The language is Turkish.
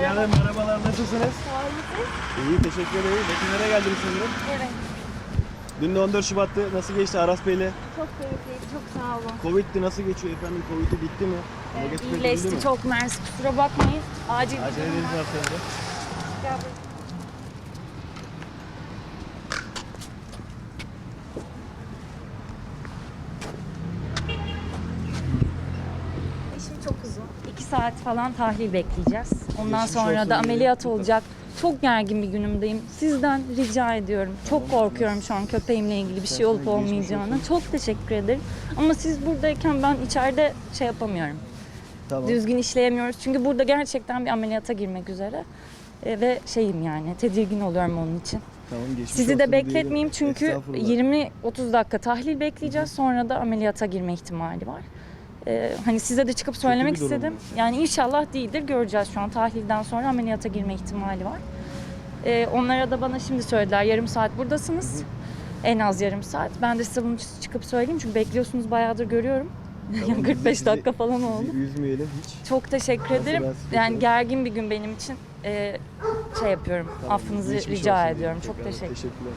Merhaba. merhabalar nasılsınız? İyi teşekkür ederim. Bakımlara geldiniz sanırım. Evet. Dün de 14 Şubat'tı. Nasıl geçti Aras Bey'le? Çok keyifliydi. Çok sağ olun. Covid'di nasıl geçiyor efendim? Covid'i bitti mi? Negatif mi? İyileşti çok mersi. Kusura bakmayın. Acil bir Acele durum var. aslında. Gel. 2 saat falan tahlil bekleyeceğiz. Ondan Geçmiş sonra olsun da diye. ameliyat olacak. Çok gergin bir günümdeyim. Sizden rica ediyorum. Çok korkuyorum şu an köpeğimle ilgili bir şey olup Geçmiş Çok teşekkür ederim. Ama siz buradayken ben içeride şey yapamıyorum. Tamam. Düzgün işleyemiyoruz. Çünkü burada gerçekten bir ameliyata girmek üzere. E, ve şeyim yani tedirgin oluyorum onun için. Tamam, Sizi de bekletmeyeyim diyelim. çünkü 20-30 dakika tahlil bekleyeceğiz. Sonra da ameliyata girme ihtimali var. E, hani size de çıkıp söylemek bir durum istedim. Yani inşallah değildir. Göreceğiz şu an. Tahlilden sonra ameliyata girme ihtimali var. E, onlara da bana şimdi söylediler. Yarım saat buradasınız. En az yarım saat. Ben de size bunu çıkıp söyleyeyim çünkü bekliyorsunuz bayağıdır görüyorum. Tamam, de 45 sizi- dakika falan oldu. Sizi üzmeyelim hiç. Çok teşekkür Nasıl ederim. Yani gergin bir gün benim için. Ee, şey yapıyorum. Tamam, affınızı geçmiş rica olsun ediyorum. Çok teşekkür Teşekkürler.